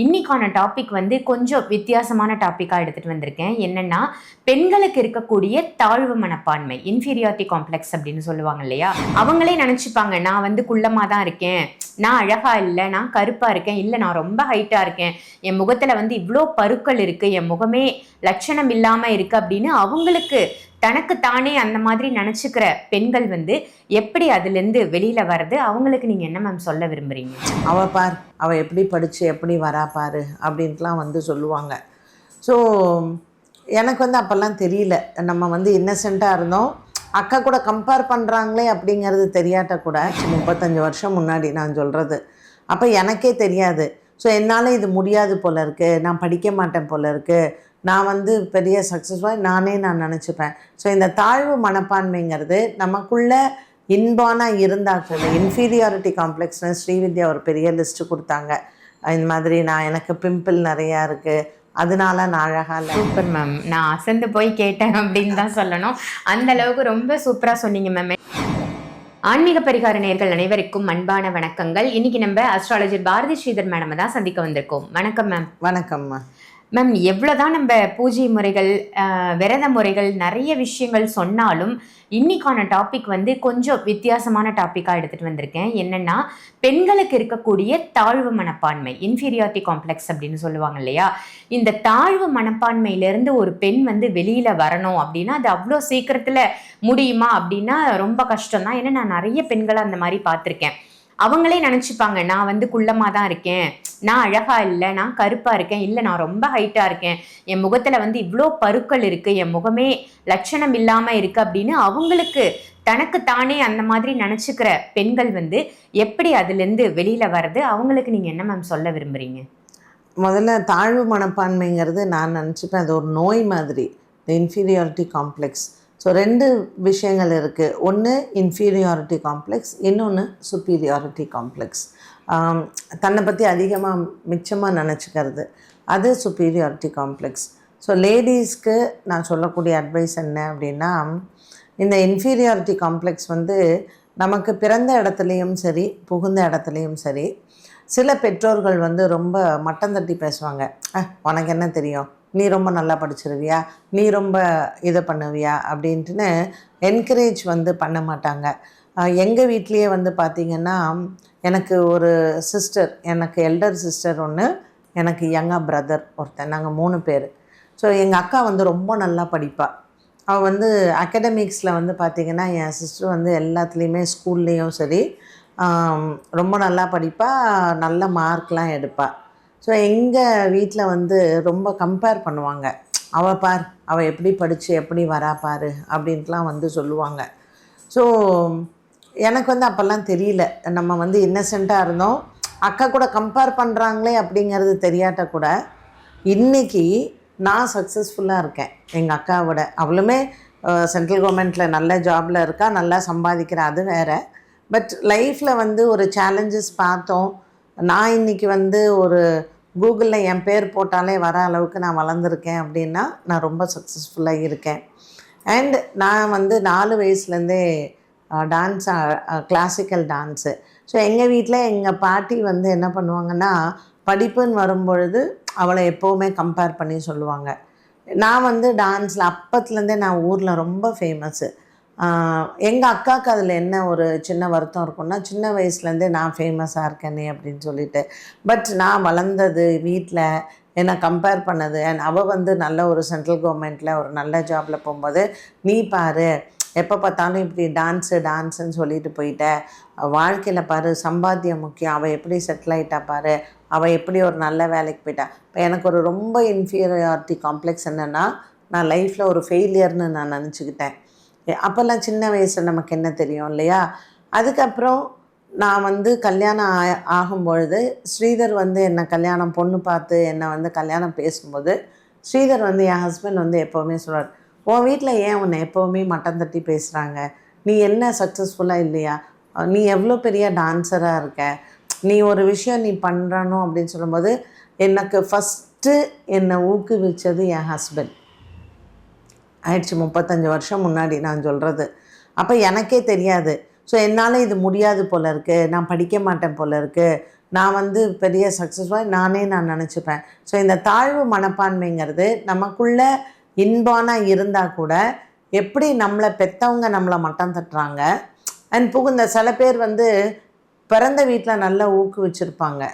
இன்னைக்கான டாபிக் வந்து கொஞ்சம் வித்தியாசமான டாப்பிக்காக எடுத்துகிட்டு வந்திருக்கேன். என்னென்னா பெண்களுக்கு இருக்கக்கூடிய தாழ்வு மனப்பான்மை இன்ஃபீரியாரிட்டி காம்ப்ளெக்ஸ் அப்படின்னு சொல்லுவாங்க இல்லையா? அவங்களே நினச்சிப்பாங்க நான் வந்து குள்ளமாக தான் இருக்கேன். நான் அழகாக இல்லை நான் கருப்பாக இருக்கேன். இல்லை நான் ரொம்ப ஹைட்டாக இருக்கேன். என் முகத்தில் வந்து இவ்வளோ பருக்கள் இருக்குது என் முகமே லட்சணம் இல்லாமல் இருக்குது அப்படின்னு அவங்களுக்கு தனக்கு தானே அந்த மாதிரி நினச்சிக்கிற பெண்கள் வந்து எப்படி அதுலேருந்து வெளியில் வர்றது? அவங்களுக்கு நீங்கள் என்ன மேம் சொல்ல விரும்புகிறீங்க அவள் பார் அவள் எப்படி படித்து எப்படி வரா பாரு அப்படின்ட்டுலாம் வந்து சொல்லுவாங்க. ஸோ எனக்கு வந்து அப்போல்லாம் தெரியல. நம்ம வந்து இன்னசென்ட்டாக இருந்தோம். அக்கா கூட கம்பேர் பண்ணுறாங்களே அப்படிங்கிறது தெரியாட்ட கூட முப்பத்தஞ்சு வருஷம் முன்னாடி நான் சொல்கிறது அப்போ எனக்கே தெரியாது. ஸோ என்னால் இது முடியாது போல இருக்குது நான் படிக்க மாட்டேன் போல இருக்குது நான் வந்து பெரிய சக்ஸஸ்ஃபுல்லாக நானே நான் நினச்சிப்பேன். ஸோ இந்த தாழ்வு மனப்பான்மைங்கிறது நமக்குள்ள இன்பானாக இருந்தால் கூட இன்ஃபீரியாரிட்டி காம்ப்ளெக்ஸ்னு ஸ்ரீவித்யா ஒரு பெரிய லிஸ்ட்டு கொடுத்தாங்க. இந்த மாதிரி நான் எனக்கு பிம்பிள் நிறையா இருக்குது அதனால நான் அழகாக இல்லை. சூப்பர் மேம் நான் அசந்து போய் கேட்டேன் அப்படின்னு தான் சொல்லணும். அந்த அளவுக்கு ரொம்ப சூப்பராக சொன்னீங்க மேம் ஆன்மீக பரிகார நேர்கள் அனைவருக்கும் அன்பான வணக்கங்கள். இன்னைக்கு நம்ம அஸ்ட்ராலஜர் பாரதி ஸ்ரீதர் மேடம் தான் சந்திக்க வந்திருக்கோம். வணக்கம் மேம் வணக்கம்மா மேம் எவ்வளோதான் நம்ம பூஜை முறைகள் விரத முறைகள் நிறைய விஷயங்கள் சொன்னாலும் இன்னைக்கான டாபிக் வந்து கொஞ்சம் வித்தியாசமான டாப்பிக்காக எடுத்துகிட்டு வந்திருக்கேன். என்னென்னா பெண்களுக்கு இருக்கக்கூடிய தாழ்வு மனப்பான்மை இன்ஃபீரியாரிட்டி காம்ப்ளெக்ஸ் அப்படின்னு சொல்லுவாங்க இல்லையா? இந்த தாழ்வு மனப்பான்மையிலேருந்து ஒரு பெண் வந்து வெளியில் வரணும் அப்படின்னா அது அவ்வளோ சீக்கிரத்தில் முடியுமா அப்படின்னா ரொம்ப கஷ்டம் தான் ஏன்னா நான் நிறைய பெண்களை அந்த மாதிரி பார்த்துருக்கேன். அவங்களே நினச்சிப்பாங்க நான் வந்து குள்ளமாக தான் இருக்கேன். நான் அழகாக இல்லை நான் கருப்பாக இருக்கேன். இல்லை நான் ரொம்ப ஹைட்டாக இருக்கேன். என் முகத்தில் வந்து இவ்வளோ பருக்கள் இருக்குது என் முகமே லட்சணம் இல்லாமல் இருக்குது அப்படின்னு அவங்களுக்கு தனக்கு தானே அந்த மாதிரி நினச்சிக்கிற பெண்கள் வந்து எப்படி அதுலேருந்து வெளியில் வர்றது? அவங்களுக்கு நீங்கள் என்ன மேம் சொல்ல விரும்புகிறீங்க முதல்ல தாழ்வு மனப்பான்மைங்கிறது நான் நினச்சிப்பேன் அது ஒரு நோய் மாதிரி. த இன்ஃபீரியாரிட்டி காம்ப்ளெக்ஸ் ஸோ ரெண்டு விஷயங்கள் இருக்குது ஒன்று இன்ஃபீரியாரிட்டி காம்ப்ளெக்ஸ் இன்னொன்று சுப்பீரியாரிட்டி காம்ப்ளெக்ஸ் தன்னை பற்றி அதிகமாக மிச்சமாக நினச்சிக்கிறது. அது சுப்பீரியாரிட்டி காம்ப்ளெக்ஸ் ஸோ லேடிஸ்க்கு நான் சொல்லக்கூடிய அட்வைஸ் என்ன அப்படின்னா இந்த இன்ஃபீரியாரிட்டி காம்ப்ளெக்ஸ் வந்து நமக்கு பிறந்த இடத்துலையும் சரி புகுந்த இடத்துலையும் சரி சில பெற்றோர்கள் வந்து ரொம்ப மட்டம் தட்டி பேசுவாங்க. உனக்கு என்ன தெரியும்? நீ ரொம்ப நல்லா படிச்சிருவியா நீ ரொம்ப இதை பண்ணுவியா? அப்படின்ட்டுன்னு என்கரேஜ் வந்து பண்ண மாட்டாங்க. எங்கள் வீட்லேயே வந்து பார்த்திங்கன்னா எனக்கு ஒரு சிஸ்டர் எனக்கு எல்டர் சிஸ்டர் ஒன்று எனக்கு யங்கா பிரதர் ஒருத்தன். நாங்கள் மூணு பேர். ஸோ எங்கள் அக்கா வந்து ரொம்ப நல்லா படிப்பாள் அவள் வந்து அகடமிக்ஸில் வந்து பார்த்திங்கன்னா என் சிஸ்டர் வந்து எல்லாத்துலேயுமே ஸ்கூல்லேயும் சரி ரொம்ப நல்லா படிப்பாள் நல்ல மார்க்லாம் எடுப்பாள் ஸோ எங்கள் வீட்டில் வந்து ரொம்ப கம்பேர் பண்ணுவாங்க. அவள் பார் அவள் எப்படி படித்து எப்படி வரா பார் அப்படின்ட்டுலாம் வந்து சொல்லுவாங்க. ஸோ எனக்கு வந்து அப்போல்லாம் தெரியல. நம்ம வந்து இன்னசென்ட்டாக இருந்தோம். அக்கா கூட கம்பேர் பண்ணுறாங்களே அப்படிங்கிறது தெரியாட்ட கூட இன்னைக்கு நான் சக்ஸஸ்ஃபுல்லாக இருக்கேன். எங்கள் அக்காவோட அவளுமே சென்ட்ரல் கவர்மெண்ட்டில் நல்ல ஜாபில் இருக்கா நல்லா சம்பாதிக்கிறா அது வேறு. பட் லைஃப்பில் வந்து ஒரு சேலஞ்சஸ் பார்த்தோம். நான் இன்னைக்கு வந்து ஒரு கூகுளில் என் பேர் போட்டாலே வர அளவுக்கு நான் வளர்ந்துருக்கேன் அப்படின்னா நான் ரொம்ப சக்ஸஸ்ஃபுல்லாக இருக்கேன். அண்ட் நான் வந்து நாலு வயசுலேருந்தே டான்ஸ் கிளாசிக்கல் டான்ஸு ஸோ எங்கள் வீட்டில் எங்கள் பாட்டி வந்து என்ன பண்ணுவாங்கன்னா படிப்புன்னு வரும்பொழுது அவளை எப்போவுமே கம்பேர் பண்ணி சொல்லுவாங்க. நான் வந்து டான்ஸில் அப்பத்துலேருந்தே நான் ஊரில் ரொம்ப ஃபேமஸ்ஸு எங்கள் அக்காவுக்கு அதில் என்ன ஒரு சின்ன வருத்தம் இருக்கும்னா சின்ன வயசுலேருந்தே நான் ஃபேமஸாக இருக்கேனே அப்படின்னு சொல்லிட்டு. பட் நான் வளர்ந்தது வீட்டில் என்னை கம்பேர் பண்ணது அண்ட் அவள் வந்து நல்ல ஒரு சென்ட்ரல் கவர்மெண்ட்டில் ஒரு நல்ல ஜாபில் போகும்போது நீ பாரு எப்போ பார்த்தாலும் இப்படி டான்ஸு டான்ஸுன்னு சொல்லிட்டு போயிட்ட. வாழ்க்கையில் பாரு சம்பாத்தியம் முக்கியம். அவள் எப்படி செட்டில் ஆகிட்டா பாரு. அவள் எப்படி ஒரு நல்ல வேலைக்கு போயிட்டா. இப்போ எனக்கு ஒரு ரொம்ப இன்ஃபீரியாரிட்டி காம்ப்ளெக்ஸ் என்னென்னா நான் லைஃப்பில் ஒரு ஃபெயிலியர்னு நான் நினச்சிக்கிட்டேன். அப்போல்லாம் சின்ன வயசில் நமக்கு என்ன தெரியும் இல்லையா? அதுக்கப்புறம் நான் வந்து கல்யாணம் ஆ ஆகும்பொழுது ஸ்ரீதர் வந்து என்னை கல்யாணம் பொண்ணு பார்த்து என்னை வந்து கல்யாணம் பேசும்போது ஸ்ரீதர் வந்து என் ஹஸ்பண்ட் வந்து எப்போவுமே சொல்கிறார் உன் வீட்டில் ஏன் உன்னை எப்போவுமே மட்டம் தட்டி பேசுகிறாங்க நீ என்ன சக்ஸஸ்ஃபுல்லாக இல்லையா? நீ எவ்வளோ பெரிய டான்ஸராக இருக்க? நீ ஒரு விஷயம் நீ பண்ணுறணும் அப்படின்னு சொல்லும்போது எனக்கு ஃபஸ்ட்டு என்னை ஊக்குவிச்சது என் ஹஸ்பண்ட் ஆயிடுச்சு முப்பத்தஞ்சு வருஷம் முன்னாடி நான் சொல்கிறது அப்போ எனக்கே தெரியாது. ஸோ என்னால் இது முடியாது போல இருக்குது நான் படிக்க மாட்டேன் போல இருக்குது நான் வந்து பெரிய சக்ஸஸ்ஃபுல்லாக நானே நான் நினச்சிப்பேன். ஸோ இந்த தாழ்வு மனப்பான்மைங்கிறது நமக்குள்ளே இன்பானாக இருந்தால் கூட எப்படி நம்மளை பெற்றவங்க நம்மளை மட்டம் தட்டுறாங்க? அண்ட் புகுந்த சில பேர் வந்து பிறந்த வீட்டில் நல்லா ஊக்குவிச்சிருப்பாங்க.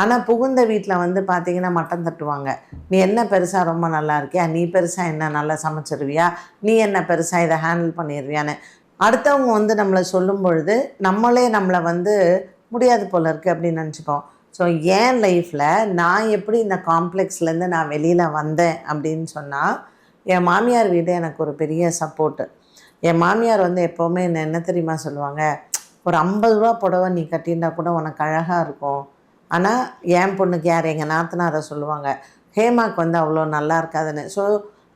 ஆனால் புகுந்த வீட்டில் வந்து பார்த்தீங்கன்னா மட்டம் தட்டுவாங்க. நீ என்ன பெருசாக ரொம்ப நல்லா இருக்கியா? நீ பெருசாக என்ன நல்லா சமைச்சிருவியா? நீ என்ன பெருசாக இதை ஹேண்டில் பண்ணிடுவியான்னு அடுத்தவங்க வந்து நம்மளை சொல்லும் பொழுது நம்மளே நம்மளை வந்து முடியாது போல இருக்குது அப்படின்னு நினச்சிப்போம். ஸோ என் லைஃப்பில் நான் எப்படி இந்த காம்ப்ளெக்ஸ்லேருந்து நான் வெளியில் வந்தேன் அப்படின்னு சொன்னால் என் மாமியார் வீடு எனக்கு ஒரு பெரிய சப்போர்ட்டு என் மாமியார் வந்து எப்போவுமே என்ன என்ன தெரியுமா சொல்லுவாங்க? ஒரு ஐம்பது ரூபா புடவை நீ கட்டியிருந்தா கூட உனக்கு அழகாக இருக்கும். ஆனால் என் பொண்ணுக்கு யார்? எங்கள் நாத்தனாரை சொல்லுவாங்க ஹேமாக்கு வந்து அவ்வளோ நல்லா இருக்காதுன்னு. ஸோ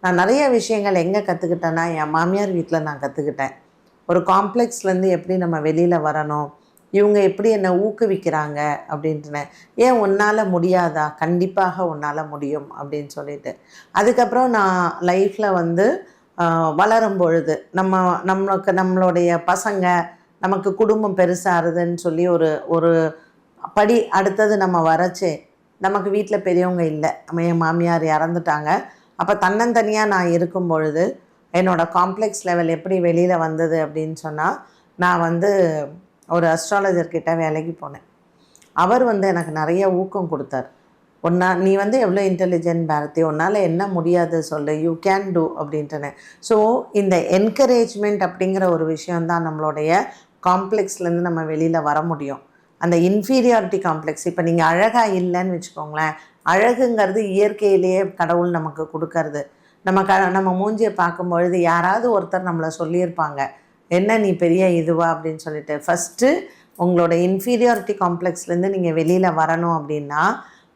நான் நிறைய விஷயங்கள் எங்கே கற்றுக்கிட்டேன்னா என் மாமியார் வீட்டில் நான் கற்றுக்கிட்டேன் ஒரு காம்ப்ளெக்ஸ்லேருந்து எப்படி நம்ம வெளியில் வரணும் இவங்க எப்படி என்னை ஊக்குவிக்கிறாங்க அப்படின்ட்டுனேன் ஏன் உன்னால் முடியாதா? கண்டிப்பாக உன்னால் முடியும் அப்படின்னு சொல்லிட்டு. அதுக்கப்புறம் நான் லைஃப்பில் வந்து வளரும் பொழுது நம்ம நம்மளுக்கு நம்மளுடைய பசங்க நமக்கு குடும்பம் பெருசாகுதுன்னு சொல்லி ஒரு ஒரு படி அடுத்தது நம்ம வரச்சே நமக்கு வீட்டில் பெரியவங்க இல்லை. நம்ம என் மாமியார் இறந்துட்டாங்க. அப்போ தன்னந்தனியாக நான் இருக்கும் பொழுது என்னோடய காம்ப்ளெக்ஸ் லெவல் எப்படி வெளியில் வந்தது அப்படின்னு சொன்னால் நான் வந்து ஒரு அஸ்ட்ராலஜர்கிட்ட வேலைக்கு போனேன். அவர் வந்து எனக்கு நிறைய ஊக்கம் கொடுத்தார். ஒன்றா நீ வந்து எவ்வளோ இன்டெலிஜென்ட் பாரதி? உன்னால் என்ன முடியாது சொல்லு. யூ கேன் டூ அப்படின்ட்டுனே. ஸோ இந்த என்கரேஜ்மெண்ட் அப்படிங்கிற ஒரு விஷயம்தான் நம்மளுடைய காம்ப்ளெக்ஸ்லேருந்து நம்ம வெளியில் வர முடியும். அந்த இன்ஃபீரியாரிட்டி காம்ப்ளெக்ஸ் இப்போ நீங்கள் அழகாக இல்லைன்னு வச்சுக்கோங்களேன் அழகுங்கிறது இயற்கையிலேயே கடவுள் நமக்கு கொடுக்கறது. நம்ம க நம்ம மூஞ்சியை பார்க்கும்பொழுது யாராவது ஒருத்தர் நம்மளை சொல்லியிருப்பாங்க என்ன நீ பெரிய இதுவா? அப்படின்னு சொல்லிட்டு. ஃபஸ்ட்டு உங்களோட இன்ஃபீரியாரிட்டி காம்ப்ளெக்ஸ்லேருந்து நீங்கள் வெளியில் வரணும் அப்படின்னா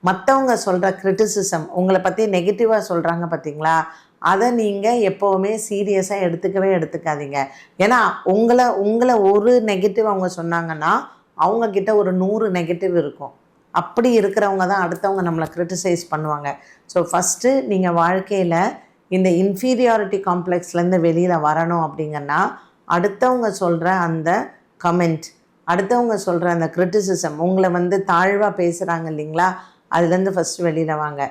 மற்றவங்க சொல்கிற கிரிட்டிசிசம் உங்களை பற்றி நெகட்டிவாக சொல்கிறாங்க பார்த்தீங்களா அதை நீங்கள் எப்போவுமே சீரியஸாக எடுத்துக்கவே எடுத்துக்காதீங்க. ஏன்னா உங்களை உங்களை ஒரு நெகட்டிவ் அவங்க சொன்னாங்கன்னா அவங்கக்கிட்ட ஒரு நூறு நெகட்டிவ் இருக்கும். அப்படி இருக்கிறவங்க தான் அடுத்தவங்க நம்மளை க்ரிட்டிசைஸ் பண்ணுவாங்க. ஸோ ஃபஸ்ட்டு நீங்கள் வாழ்க்கையில் இந்த இன்ஃபீரியாரிட்டி காம்ப்ளெக்ஸ்லேருந்து வெளியில் வரணும் அப்படிங்கன்னா அடுத்தவங்க சொல்கிற அந்த கமெண்ட் அடுத்தவங்க சொல்கிற அந்த க்ரிட்டிசிசம் உங்களை வந்து தாழ்வாக பேசுகிறாங்க இல்லைங்களா? அதுலேருந்து ஃபஸ்ட்டு வெளியில் வாங்க.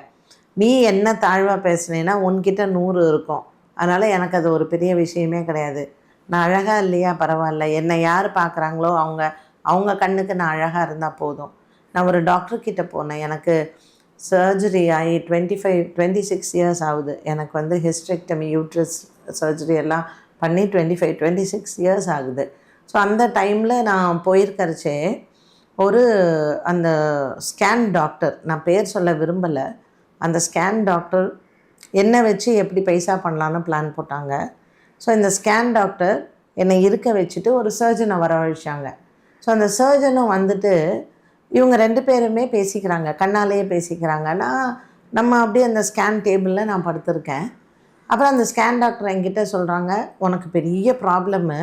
நீ என்ன தாழ்வாக பேசுனேன்னா உன்கிட்ட நூறு இருக்கும். அதனால் எனக்கு அது ஒரு பெரிய விஷயமே கிடையாது. நான் அழகாக இல்லையா? பரவாயில்ல. என்னை யார் பார்க்குறாங்களோ அவங்க அவங்க கண்ணுக்கு நான் அழகாக இருந்தால் போதும். நான் ஒரு டாக்டர்கிட்ட போனேன். எனக்கு சர்ஜரி ஆகி twenty five twenty six years ஆகுது. எனக்கு வந்து ஹிஸ்ட்ரெக்டமி யூட்ரஸ் சர்ஜரி எல்லாம் பண்ணி twenty five twenty six years ஆகுது. ஸோ அந்த டைமில் நான் போயிருக்கறச்சே ஒரு அந்த ஸ்கேன் டாக்டர் நான் பேர் சொல்ல விரும்பலை. அந்த ஸ்கேன் டாக்டர் என்னை வச்சு எப்படி பைசா பண்ணலான்னு பிளான் போட்டாங்க. ஸோ இந்த ஸ்கேன் டாக்டர் என்னை இருக்க வச்சுட்டு ஒரு சர்ஜனை வரவழைச்சாங்க. ஸோ அந்த சர்ஜனும் வந்துட்டு இவங்க ரெண்டு பேருமே பேசிக்கிறாங்க. கண்ணாலேயே பேசிக்கிறாங்க. நான் நம்ம அப்படியே அந்த ஸ்கேன் டேபிளில் நான் படுத்திருக்கேன். அப்புறம் அந்த ஸ்கேன் டாக்டர் என்கிட்ட சொல்கிறாங்க உனக்கு பெரிய ப்ராப்ளம்மு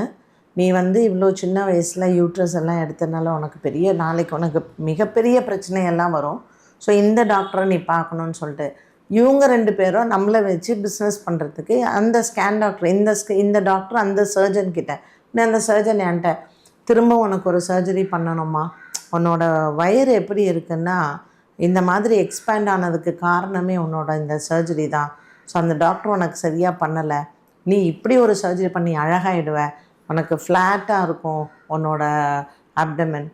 நீ வந்து இவ்வளோ சின்ன வயசில் யூட்ரஸ் எல்லாம் எடுத்தனால உனக்கு பெரிய நாளைக்கு உனக்கு மிகப்பெரிய பிரச்சனையெல்லாம் வரும். ஸோ இந்த டாக்டரை நீ பார்க்கணுன்னு சொல்லிட்டு. இவங்க ரெண்டு பேரும் நம்மளை வச்சு பிஸ்னஸ் பண்ணுறதுக்கு அந்த ஸ்கேன் டாக்டர் இந்த ஸ்க இந்த டாக்டர் அந்த சர்ஜன் கிட்ட நான் அந்த சர்ஜன் என்கிட்ட திரும்ப உனக்கு ஒரு சர்ஜரி பண்ணணுமா? உன்னோட வயிறு எப்படி இருக்குன்னா இந்த மாதிரி எக்ஸ்பேண்ட் ஆனதுக்கு காரணமே உன்னோட இந்த சர்ஜரி தான். ஸோ அந்த டாக்டர் உனக்கு சரியாக பண்ணலை. நீ இப்படி ஒரு சர்ஜரி பண்ணி அழகாயிடுவ. உனக்கு ஃப்ளாட்டாக இருக்கும் உன்னோட அப்டமன்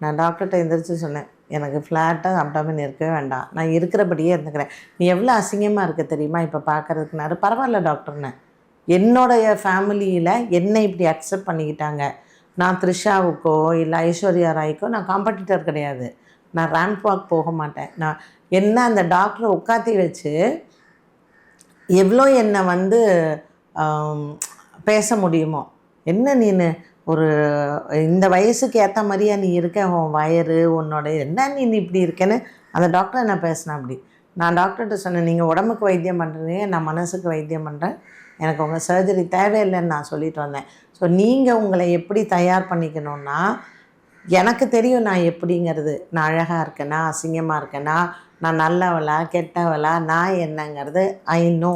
நான் டாக்டர்கிட்ட எந்திரிச்சு சொன்னேன் எனக்கு ஃப்ளாட்டாக அப்டமின் இருக்கவே வேண்டாம். நான் இருக்கிறபடியே இருந்துக்கிறேன். நீ எவ்வளோ அசிங்கமாக இருக்க தெரியுமா இப்போ பார்க்குறதுக்குனாரு பரவாயில்ல டாக்டர்னு என்னுடைய ஃபேமிலியில் என்னை இப்படி அக்செப்ட் பண்ணிக்கிட்டாங்க. நான் த்ரிஷாவுக்கோ இல்லை ஐஸ்வர்யா ராய்க்கோ நான் காம்படிட்டர் கிடையாது. நான் ரேங்க் வாக் போக மாட்டேன். நான் என்ன அந்த டாக்டரை உட்காத்தி வச்சு எவ்வளோ என்னை வந்து பேச முடியுமோ? என்ன நீனு? ஒரு இந்த வயசுக்கு ஏற்ற மாதிரியா நீ இருக்க? உன் வயறு உன்னோட என்ன நீ இப்படி இருக்கேன்னு அந்த டாக்டர் என்ன பேசினேன் அப்படி. நான் டாக்டர்கிட்ட சொன்னேன் நீங்கள் உடம்புக்கு வைத்தியம் பண்ணுறீங்க நான் மனசுக்கு வைத்தியம் பண்ணுறேன் எனக்கு உங்கள் சர்ஜரி தேவையில்லைன்னு நான் சொல்லிட்டு வந்தேன். ஸோ நீங்கள் உங்களை எப்படி தயார் பண்ணிக்கணும்னா எனக்கு தெரியும் நான் எப்படிங்கிறது. நான் அழகாக இருக்கேனா அசிங்கமாக இருக்கேனா நான் நல்லவளா கெட்டவளா நான் என்னங்கிறது ஐ நோ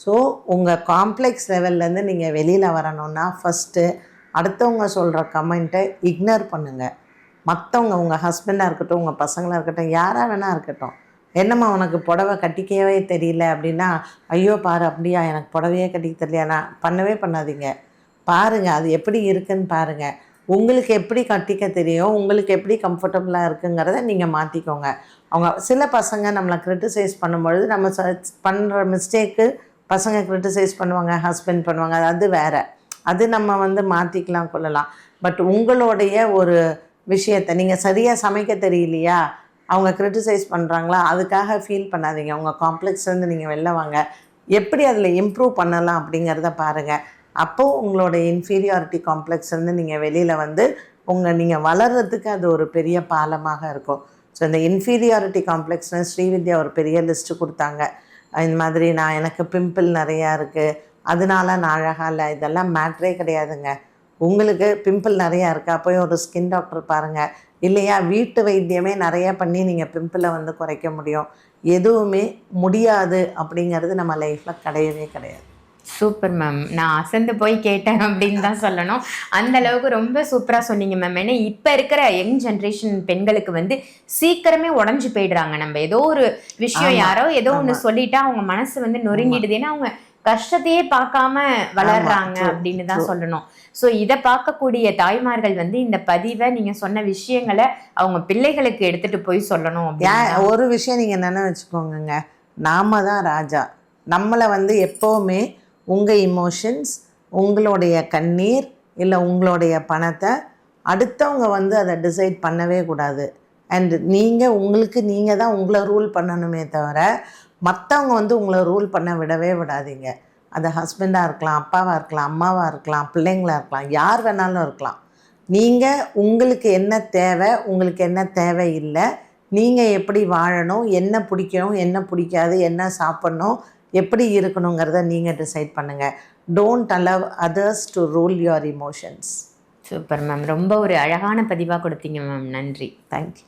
ஸோ உங்கள் காம்ப்ளெக்ஸ் லெவல்லேருந்து நீங்கள் வெளியில் வரணும்னா ஃபஸ்ட்டு அடுத்தவங்க சொல்கிற கமெண்ட்டை இக்னோர் பண்ணுங்கள் மற்றவங்க உங்கள் ஹஸ்பண்டாக இருக்கட்டும் உங்கள் பசங்களாக இருக்கட்டும் யாராக வேணா இருக்கட்டும். என்னம்மா உனக்கு புடவை கட்டிக்கவே தெரியல அப்படின்னா ஐயோ பாரு அப்படியா எனக்கு புடவையே கட்டிக்க தெரியலையா நான் பண்ணவே பண்ணாதீங்க. பாருங்கள் அது எப்படி இருக்குன்னு பாருங்கள் உங்களுக்கு எப்படி கட்டிக்க தெரியும் உங்களுக்கு எப்படி கம்ஃபர்டபுளாக இருக்குங்கிறத நீங்கள் மாற்றிக்கோங்க அவங்க சில பசங்க நம்மளை க்ரிட்டிசைஸ் பண்ணும்பொழுது நம்ம பண்ணுற மிஸ்டேக்கு பசங்க க்ரிட்டிசைஸ் பண்ணுவாங்க ஹஸ்பண்ட் பண்ணுவாங்க அது வேறு. அது நம்ம வந்து மாற்றிக்கலாம் கொள்ளலாம். பட் உங்களுடைய ஒரு விஷயத்தை நீங்கள் சரியாக சமைக்க தெரியலையா? அவங்க க்ரிட்டிசைஸ் பண்ணுறாங்களா அதுக்காக ஃபீல் பண்ணாதீங்க. உங்கள் காம்ப்ளெக்ஸ்லேருந்து நீங்கள் வெளில வாங்க. எப்படி அதில் இம்ப்ரூவ் பண்ணலாம் அப்படிங்கிறத பாருங்கள் அப்போது உங்களோட இன்ஃபீரியாரிட்டி காம்ப்ளெக்ஸ்லேருந்து நீங்கள் வெளியில் வந்து உங்கள் நீங்கள் வளர்கிறதுக்கு அது ஒரு பெரிய பாலமாக இருக்கும். ஸோ இந்த இன்ஃபீரியாரிட்டி காம்ப்ளெக்ஸ்னு ஸ்ரீவித்யா ஒரு பெரிய லிஸ்ட்டு கொடுத்தாங்க. இந்த மாதிரி நான் எனக்கு பிம்பிள் நிறையா இருக்குது அதனால நான் அழகாக இல்லை. இதெல்லாம் மேட்ரே கிடையாதுங்க. உங்களுக்கு பிம்பிள் நிறையா இருக்கா. போய் ஒரு ஸ்கின் டாக்டர் பாருங்கள் இல்லையா? வீட்டு வைத்தியமே நிறையா பண்ணி நீங்கள் பிம்பிளை வந்து குறைக்க முடியும். எதுவுமே முடியாது அப்படிங்கிறது நம்ம லைஃப்பில் கிடையவே கிடையாது. சூப்பர் மேம் நான் அசந்து போய் கேட்டேன் அப்படின்னு தான் சொல்லணும். அந்த அளவுக்கு ரொம்ப சூப்பரா சொன்னீங்க மேம் ஏன்னா இப்ப இருக்கிற யங் ஜென்ரேஷன் பெண்களுக்கு வந்து சீக்கிரமே உடஞ்சு போயிடுறாங்க நம்ம. ஏதோ ஒரு விஷயம் யாரோ ஏதோ ஆமா. சொல்லிட்டா அவங்க மனசு வந்து நொறுங்கிடுது. ஏன்னா அவங்க கஷ்டத்தையே பார்க்காம வளர்றாங்க அப்படின்னு தான். சொல்லணும். ஸோ இதை பார்க்கக்கூடிய தாய்மார்கள் வந்து இந்த பதிவை நீங்க சொன்ன விஷயங்களை அவங்க பிள்ளைகளுக்கு எடுத்துட்டு போய் சொல்லணும் ஒரு விஷயம் நீங்கள் நினைவு வச்சுக்கோங்கங்க. நாம தான் ராஜா. நம்மளை வந்து எப்போவுமே உங்கள் இமோஷன்ஸ் உங்களுடைய கண்ணீர் இல்லை உங்களுடைய பணத்தை அடுத்தவங்க வந்து அதை டிசைட் பண்ணவே கூடாது. அண்ட் நீங்கள் உங்களுக்கு நீங்கள் தான் உங்களை ரூல் பண்ணணுமே தவிர மற்றவங்க வந்து உங்களை ரூல் பண்ண விடவே விடாதீங்க. அது ஹஸ்பண்டாக இருக்கலாம் அப்பாவாக இருக்கலாம் அம்மாவாக இருக்கலாம் பிள்ளைங்களா இருக்கலாம் யார் வேணாலும் இருக்கலாம். நீங்கள் உங்களுக்கு என்ன தேவை உங்களுக்கு என்ன தேவை இல்லை நீங்கள் எப்படி வாழணும் என்ன பிடிக்கணும் என்ன பிடிக்காது என்ன சாப்பிட்ணும் எப்படி இருக்கணுங்கிறத நீங்கள் டிசைட் பண்ணுங்கள் don't allow others to rule your emotions super ma'am ரொம்ப ஒரு அழகான பதிவா கொடுத்தீங்க மேம் நன்றி. தேங்க்யூ